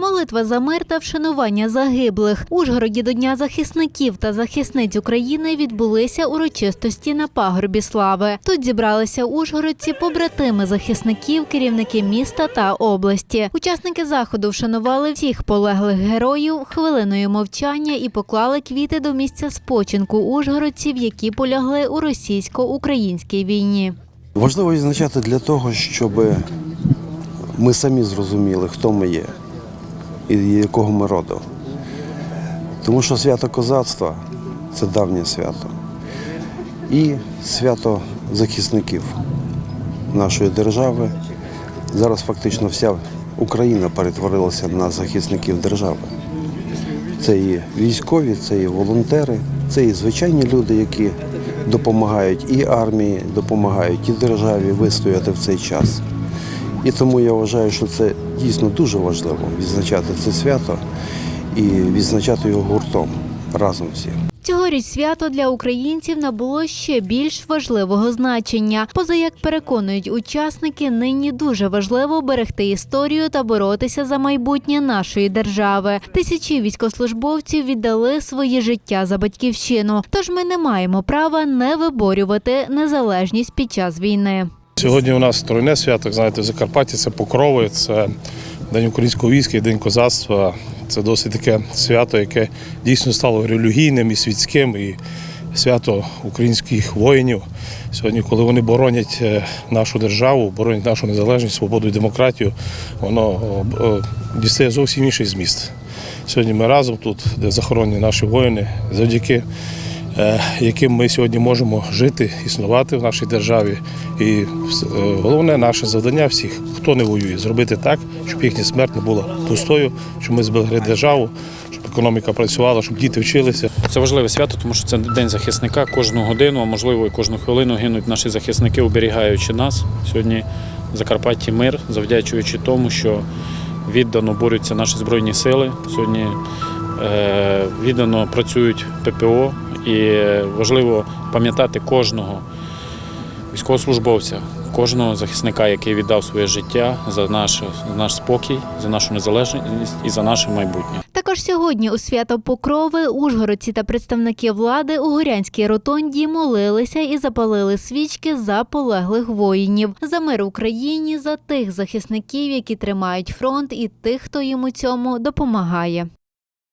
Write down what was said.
Молитва за мир та вшанування загиблих. Ужгороді до Дня захисників та захисниць України відбулися урочистості на пагорбі слави. Тут зібралися ужгородці, побратими захисників, керівники міста та області. Учасники заходу вшанували всіх полеглих героїв хвилиною мовчання і поклали квіти до місця спочинку ужгородців, які полягли у російсько-українській війні. Важливо відзначати для того, щоб ми самі зрозуміли, хто ми є і якого ми роду. Тому що свято козацтва це давнє свято. І свято захисників нашої держави. Зараз фактично вся Україна перетворилася на захисників держави. Це і військові, це і волонтери, це і звичайні люди, які допомагають і армії, допомагають і державі вистояти в цей час. І тому я вважаю, що це дійсно дуже важливо відзначати це свято і відзначати його гуртом разом всі. Цьогоріч свято для українців набуло ще більш важливого значення. Поза як переконують учасники, нині дуже важливо берегти історію та боротися за майбутнє нашої держави. Тисячі військовослужбовців віддали свої життя за батьківщину. Тож ми не маємо права не виборювати незалежність під час війни. Сьогодні у нас тройне свято, знаєте, в Закарпатті це покрови, це День українського війська і День козацтва. Це досить таке свято, яке дійсно стало релігійним і світським, і свято українських воїнів. Сьогодні, коли вони боронять е, нашу державу, боронять нашу незалежність, свободу і демократію, воно о, о, дістає зовсім інший зміст. Сьогодні ми разом тут, де захоронені наші воїни, завдяки е, яким ми сьогодні можемо жити, існувати в нашій державі. І е, головне наше завдання всіх, хто не воює, зробити так, щоб їхня смерть не була пустою, щоб ми зберегли державу, щоб економіка працювала, щоб діти вчилися. Це важливе свято, тому що це день захисника. Кожну годину, а можливо і кожну хвилину гинуть наші захисники, оберігаючи нас. Сьогодні в Закарпатті мир, завдячуючи тому, що віддано борються наші збройні сили. Сьогодні е, віддано працюють ППО, і важливо пам'ятати кожного військовослужбовця, кожного захисника, який віддав своє життя за наш, за наш спокій, за нашу незалежність і за наше майбутнє. Також сьогодні у свято Покрови ужгородці та представники влади у Горянській ротонді молилися і запалили свічки за полеглих воїнів, за мир Україні, за тих захисників, які тримають фронт, і тих, хто їм у цьому допомагає.